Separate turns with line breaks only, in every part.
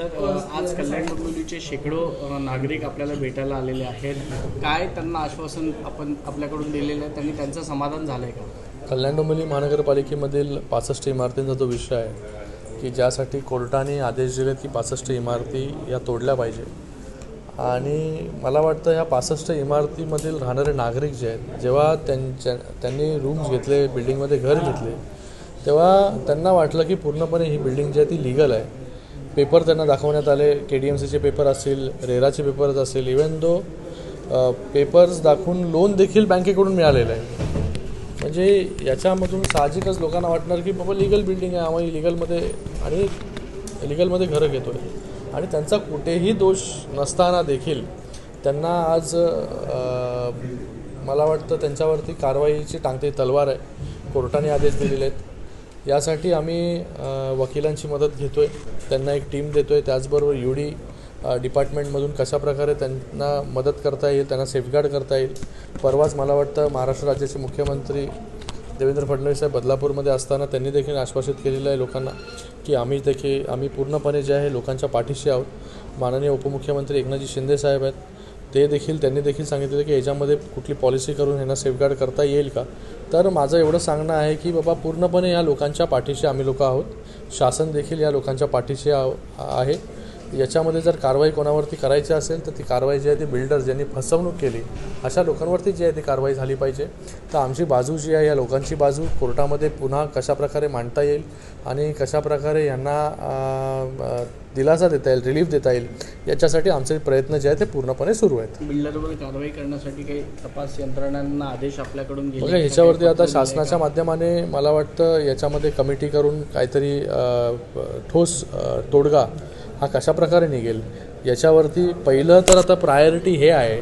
Sir आज कल्याण डोंबिवलीचे शेकडो नागरिक आपल्याला भेटायला आलेले आहेत. काय त्यांना आश्वासन आपण आपल्याकडून दिलेलं आहे? त्यांनी त्यांचं समाधान झालं आहे का?
कल्याण डोंबिवली महानगरपालिकेमधील पासष्ट इमारतींचा जो विषय आहे की ज्यासाठी कोर्टाने आदेश दिले की पासष्ट इमारती या तोडल्या पाहिजे. आणि मला वाटतं ह्या पासष्ट इमारतीमधील राहणारे नागरिक जे आहेत जेव्हा त्यांच्या त्यांनी रूम्स घेतले बिल्डिंगमध्ये घर घेतले तेव्हा त्यांना वाटलं की पूर्णपणे ही बिल्डिंग जी आहे ती लिगल आहे. पेपर त्यांना दाखवण्यात आले. के डी एम सीचे पेपर असतील रेराचे पेपर्स असतील इवन दो पेपर्स दाखवून लोन देखील बँकेकडून मिळालेलं आहे. म्हणजे याच्यामधून साहजिकच लोकांना वाटणार की बाबा लिगल बिल्डिंग आहे आम्ही लिगलमध्ये आणि लिगलमध्ये घरं घेतो आहे आणि त्यांचा कुठेही दोष नसताना देखील त्यांना आज मला वाटतं त्यांच्यावरती कारवाईची टांगते तलवार आहे. कोर्टाने आदेश दिलेले आहेत. यासाठी आम्ही वकिलांची मदत घेतो आहे त्यांना एक टीम देतो आहे त्याचबरोबर यू डी डिपार्टमेंटमधून कशाप्रकारे त्यांना मदत करता येईल त्यांना सेफगार्ड करता येईल. परवाच मला वाटतं महाराष्ट्र राज्याचे मुख्यमंत्री देवेंद्र फडणवीस साहेब बदलापूरमध्ये असताना त्यांनी देखील आश्वासित केलेलं आहे लोकांना की आम्ही देखील आम्ही पूर्णपणे जे आहे लोकांच्या पाठीशी आहोत. माननीय उपमुख्यमंत्री एकनाथजी शिंदे साहेब आहेत. ते देखील त्यांनी देखील सांगितलेलं की याच्यामध्ये कुठली पॉलिसी करून ह्यांना सेफगार्ड करता येईल का? तर माझं एवढं सांगणं आहे की बाबा पूर्णपणे या लोकांच्या पाठीशी आम्ही लोक आहोत. शासन देखील या लोकांच्या पाठीशी आहो- आहे. याच्यामध्ये जर कारवाई कोणावरती करायची असेल तर ती कारवाई जी आहे ती बिल्डर ज्यांनी फसवणूक केली अशा लोकांवरती जी आहे ती कारवाई झाली पाहिजे. तर आमची बाजू जी आहे या लोकांची बाजू कोर्टामध्ये पुन्हा कशाप्रकारे मांडता येईल आणि कशाप्रकारे यांना दिलासा देता येईल रिलीफ देता येईल याच्यासाठी आमचे प्रयत्न जे आहेत ते पूर्णपणे सुरू आहेत.
बिल्डरवर कारवाई करण्यासाठी काही तपास यंत्रणांना आदेश आपल्याकडून
बघा? ह्याच्यावरती आता शासनाच्या माध्यमाने मला वाटतं याच्यामध्ये कमिटी करून काहीतरी ठोस तोडगा हा कशा प्रकारे निघेल? याच्यावरती पहिलं तर आता प्रायोरिटी हे आहे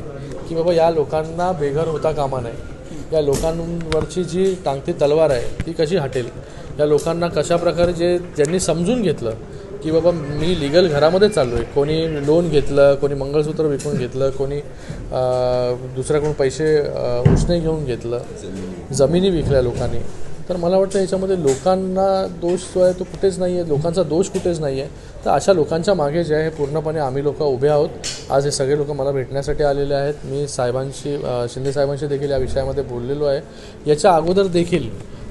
की बाबा या लोकांना बेघर होता कामा नये. या लोकांवरची जी टांगती तलवार आहे ती कशी हटेल? या लोकांना कशा प्रकारे जे ज्यांनी समजून घेतलं की बाबा मी लिगल घरामध्ये चाललो आहे कोणी लोन घेतलं कोणी मंगळसूत्र विकून घेतलं कोणी दुसऱ्याकडून पैसे अं, उसने घेऊन घेतलं जमिनी विकल्या लोकांनी. तर मला वाटतं याच्यामध्ये लोकांना दोष जो आहे तो कुठेच नाही आहे लोकांचा दोष कुठेच नाही आहे तर अशा लोकांच्या मागे जे आहे पूर्णपणे आम्ही लोक उभे आहोत. आज हे सगळे लोक मला भेटण्यासाठी आलेले आहेत. मी साहेबांशी शिंदे साहेबांशी देखील या विषयामध्ये बोललेलो आहे. याच्या अगोदर देखील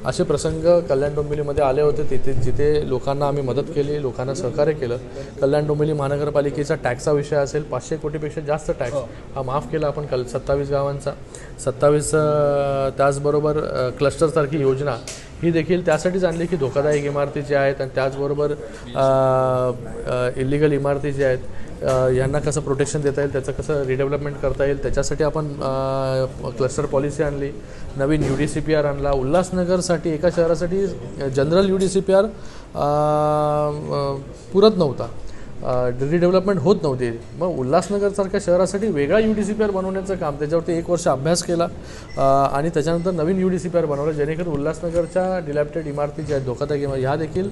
असे प्रसंग कल्याण डोंबिवलीमध्ये आले होते. तिथे जिथे लोकांना आम्ही मदत केली लोकांना सहकार्य केलं. कल्याण डोंबिवली महानगरपालिकेचा टॅक्सचा विषय असेल पाचशे कोटीपेक्षा जास्त टॅक्स हा. माफ केला आपण कल सत्तावीस गावांचा. सत्तावीस त्याचबरोबर क्लस्टरसारखी योजना ही देखील त्यासाठीच आणली की धोकादायक इमारती ज्या आहेत आणि त्याचबरोबर इलिगल इमारती ज्या आहेत यांना कसं प्रोटेक्शन देता येईल त्याचं कसं रिडेव्हलपमेंट करता येईल त्याच्यासाठी आपण क्लस्टर पॉलिसी आणली नवीन U D C P R आणला उल्हासनगरसाठी एका शहरासाठी general U D C P R पुरत नव्हता. रिडेव्हलपमेंट होत नव्हती. मग उल्हासनगरसारख्या शहरासाठी वेगळा U D C P R बनवण्याचं काम त्याच्यावरती एक वर्ष अभ्यास केला. आणि त्याच्यानंतर नवीन U D C P R बनवलं जेणेकरून उल्हासनगरच्या डिलॅप्टेड इमारती ज्या आहेत धोकादायक इमारती ह्या देखील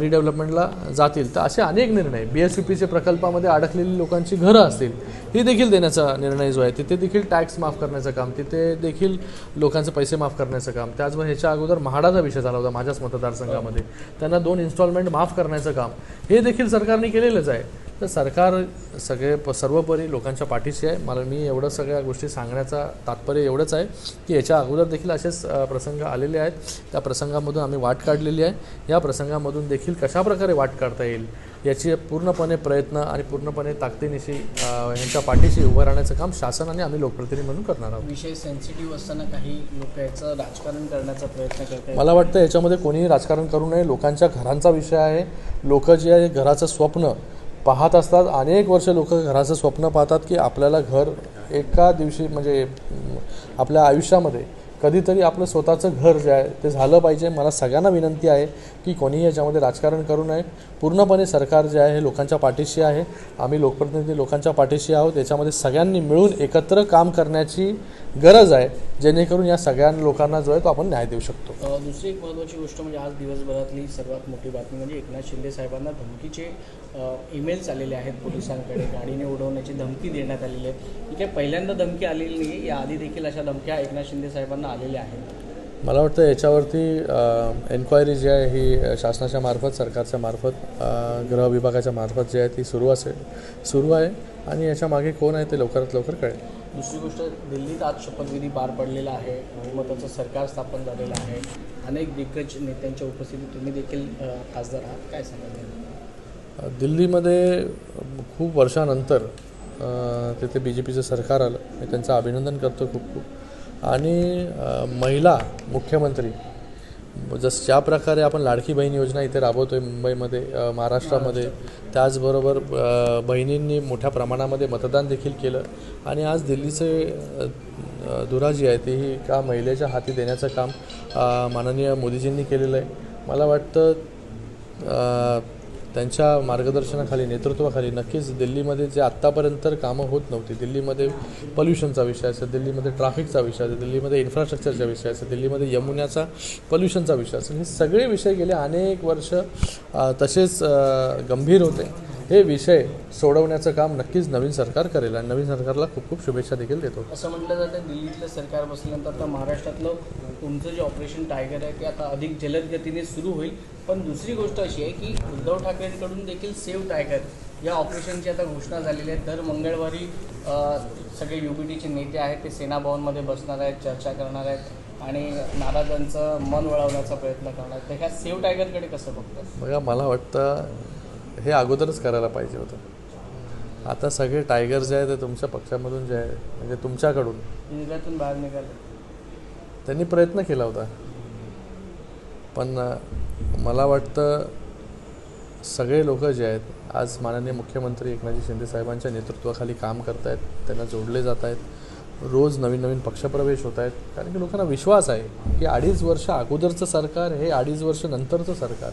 रिडेव्हलपमेंटला जातील. तर असे अनेक निर्णय बी एस यू पीचे प्रकल्पामध्ये अडकलेली लोकांची घरं असतील ही देखील देण्याचा निर्णय जो आहे तिथे देखील टॅक्स माफ करण्याचं काम तिथे देखील लोकांचे पैसे माफ करण्याचं काम. त्याचबरोबर ह्याच्या अगोदर म्हाडाचा विषय झाला होता माझ्याच मतदारसंघामध्ये. त्यांना दोन इन्स्टॉलमेंट माफ करण्याचं काम. हे देखील सरकारने केलेलं केलेलंच आहे. तर सरकार सगळे प सर्वपरी लोकांच्या पाठीशी आहे. मला मी एवढं सगळ्या गोष्टी सांगण्याचा तात्पर्य एवढंच आहे की याच्या अगोदर देखील असेच प्रसंग आलेले आहेत. त्या प्रसंगामधून आम्ही वाट काढलेली आहे. या प्रसंगामधून देखील कशाप्रकारे वाट काढता येईल याची पूर्णपणे प्रयत्न आणि पूर्णपणे ताकदीनिशी यांच्या पाठीशी उभं राहण्याचं काम शासन आणि आम्ही लोकप्रतिनिधी म्हणून करणार आहोत.
विषय सेन्सिटिव्ह असताना काही लोक याचं राजकारण करण्याचा प्रयत्न करतात
मला वाटतं याच्यामध्ये कोणीही राजकारण करू नये. लोकांच्या घरांचा विषय आहे. लोक जे आहे घराचं स्वप्न पाहत असतात. अनेक वर्ष लोक घराचं स्वप्न पाहतात की आपल्याला घर एका दिवशी म्हणजे आपल्या आयुष्यामध्ये कधीतरी आपलं स्वतःचं घर जे आहे ते झालं पाहिजे. मला सगळ्यांना विनंती आहे की कोणीही याच्यामध्ये राजकारण करू नये. पूर्णपणे सरकार जे आहे हे लोकांच्या पाठीशी आहे. आम्ही लोकप्रतिनिधी लोकांच्या पाठीशी आहोत. याच्यामध्ये सगळ्यांनी मिळून एकत्र काम करण्याची गरज आहे जेणेकरून या सगळ्या लोकांना जो आहे तो आपण न्याय देऊ शकतो.
दुसरी एक महत्त्वाची गोष्ट म्हणजे आज दिवसभरातली सर्वात मोठी बातमी म्हणजे एकनाथ शिंदे साहेबांना धमकीचे ईमेल्स आलेले आहेत पोलिसांकडे गाडीने उडवण्याची धमकी देण्यात आलेली आहे. ही काही पहिल्यांदा धमकी आलेली नाही या आधी देखील अशा धमक्या एकनाथ शिंदे साहेबांना आलेल्या आहेत.
मला वाटतं याच्यावरती एन्क्वायरी जी आहे ही शासनाच्या मार्फत सरकारच्या मार्फत गृह विभागाच्या मार्फत जी आहे ती सुरू असेल. सुरू आहे आणि याच्या मागे कोण आहे ते लवकरात लवकर कळेल.
दुसरी गोष्ट दिल्लीत आज शपथविधी पार पडलेला आहे. बहुमताचं सरकार स्थापन झालेलं आहे. अनेक दिग्गज नेत्यांच्या उपस्थितीत तुम्ही देखील खासदार आहात. काय सांगाल
दिल्लीमध्ये खूप वर्षानंतर तिथे बी जे पीचं सरकार आलं. मी त्यांचं अभिनंदन करतो खूप खूप. आणि महिला मुख्यमंत्री जस ज्या प्रकारे आपण लाडकी बहीण योजना इथे राबवतो आहे मुंबईमध्ये महाराष्ट्रामध्ये त्याचबरोबर बहिणींनी मोठ्या प्रमाणामध्ये मतदान देखील केलं. आणि आज दिल्लीचे दुरा धुरा जी आहे तीही का महिलेच्या हाती देण्याचं काम माननीय मोदीजींनी केलेलं आहे. मला वाटतं त्यांच्या मार्गदर्शनाखाली नेतृत्वाखाली नक्कीच दिल्लीमध्ये जे आत्तापर्यंत कामं होत नव्हती दिल्लीमध्ये पल्युशनचा विषय असेल दिल्लीमध्ये ट्रॅफिकचा विषय असेल दिल्लीमध्ये इन्फ्रास्ट्रक्चरचा विषय असेल दिल्लीमध्ये यमुनाचा पल्युशनचा विषय असेल हे सगळे विषय गेले अनेक वर्ष तसेच गंभीर होते. हे विषय सोडवण्याचं काम नक्कीच नवीन सरकार करेल आणि नवीन सरकारला खूप खूप शुभेच्छा देखील देतो.
असं म्हटलं जातं दिल्लीतलं सरकार बसल्यानंतर आता महाराष्ट्रातलं तुमचं जे ऑपरेशन टायगर आहे ते आता अधिक जलद गतीने सुरू होईल. पण दुसरी गोष्ट अशी आहे की उद्धव ठाकरेंकडून देखील सेव्ह टायगर या ऑपरेशनची आता घोषणा झालेली आहे. दर मंगळवारी सगळे यू बी टीचे नेते आहेत ते सेनाभवनमध्ये बसणार आहेत चर्चा करणार आहेत आणि नाराजांचं मन वळवण्याचा प्रयत्न करणार आहेत. तर ह्या सेव्ह टायगरकडे कसं बघतात
बघा मला वाटतं हे अगोदरच करायला पाहिजे होतं. आता सगळे टायगर जे आहे ते तुमच्या पक्षामधून जे आहे म्हणजे तुमच्याकडून.
बाहेर निघाले.
त्यांनी प्रयत्न केला होता. पण मला वाटतं सगळे लोक जे आहेत आज माननीय मुख्यमंत्री एकनाथजी शिंदे साहेबांच्या नेतृत्वाखाली काम करत आहेत त्यांना जोडले जात आहेत रोज नवीन नवीन पक्षप्रवेश होत आहेत कारण की लोकांना विश्वास आहे की अडीच वर्ष अगोदरचं सरकार हे अडीच वर्ष नंतरचं सरकार.